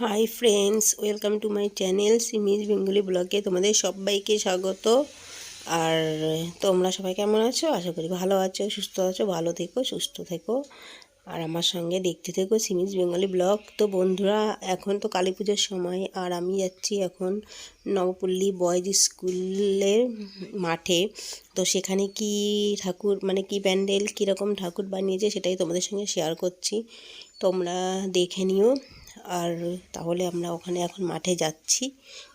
Hi friends welcome to my channel Simi's Bengali ব্লগে তোমাদের সবাইকে স্বাগত। আর তোমরা সবাই কেমন আছো? আশা করি ভালো আছো, সুস্থ আছো, ভালো থেকো, সুস্থ থেকো। আর আমার সঙ্গে দেখতে থেকো সিমিজ বেঙ্গলি ব্লগ তো বন্ধুরা, এখন তো কালী পুজোর সময়, আর আমি যাচ্ছি এখন নবপল্লী বয়েজ স্কুলের মাঠে। তো সেখানে কি ঠাকুর মানে কি প্যান্ডেল, কীরকম ঠাকুর বানিয়েছে সেটাই তোমাদের সঙ্গে শেয়ার করছি। তোমরা দেখে নিও। আর তাহলে আমরা ওখানে এখন মাঠে যাচ্ছি।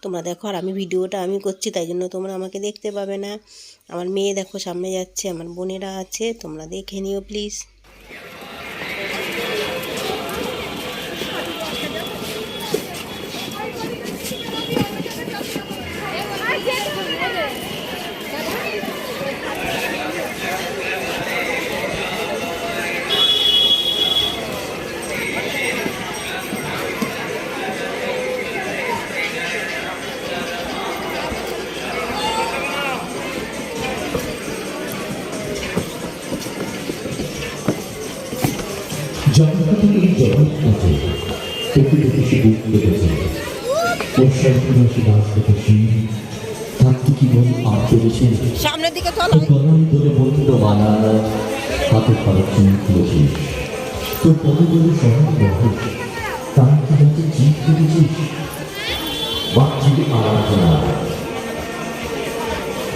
তোমরা দেখো, আর আমি ভিডিওটা আমি করছি, তাই জন্য তোমরা আমাকে দেখতে পাবে না। আমার মেয়ে দেখো, সামনে যাচ্ছে, আমার বোনেরা আছে, তোমরা দেখে নিও প্লিজ জগৎ এই জগৎ আছে দাস থাকতে কি মন আর চলেছে সামনের দিকে চল গলায় ধরে বন্ধ হাতে খরচ তোর পদে ধরে সহজ বহ তার কি যাতে বাচ্চির আরাধনা।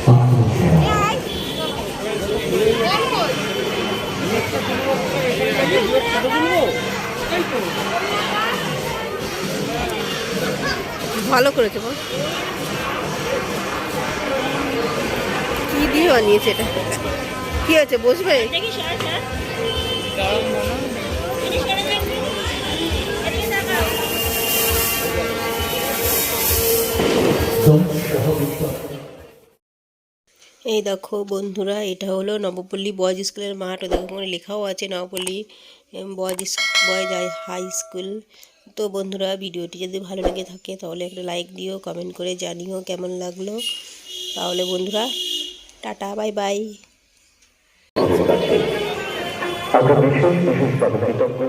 আত্মসমাজ ভালো করেছে বল। কি দিয়ে বানিয়েছে এটা? কি আছে বসবে? এই দেখো বন্ধুরা, এটা হলো নবপল্লী বয়েজ স্কুলের মাঠ। দেখো ওখানে লেখাও আছে Nabapalli boys boys high school. তো বন্ধুরা, ভিডিওটি যদি ভালো লেগে থাকে তাহলে একটা লাইক দিও, কমেন্ট করে জানিও কেমন লাগল। তাহলে বন্ধুরা, টাটা, বাই বাই। আমরা বিশেষ বিশেষভাবে কৃতজ্ঞ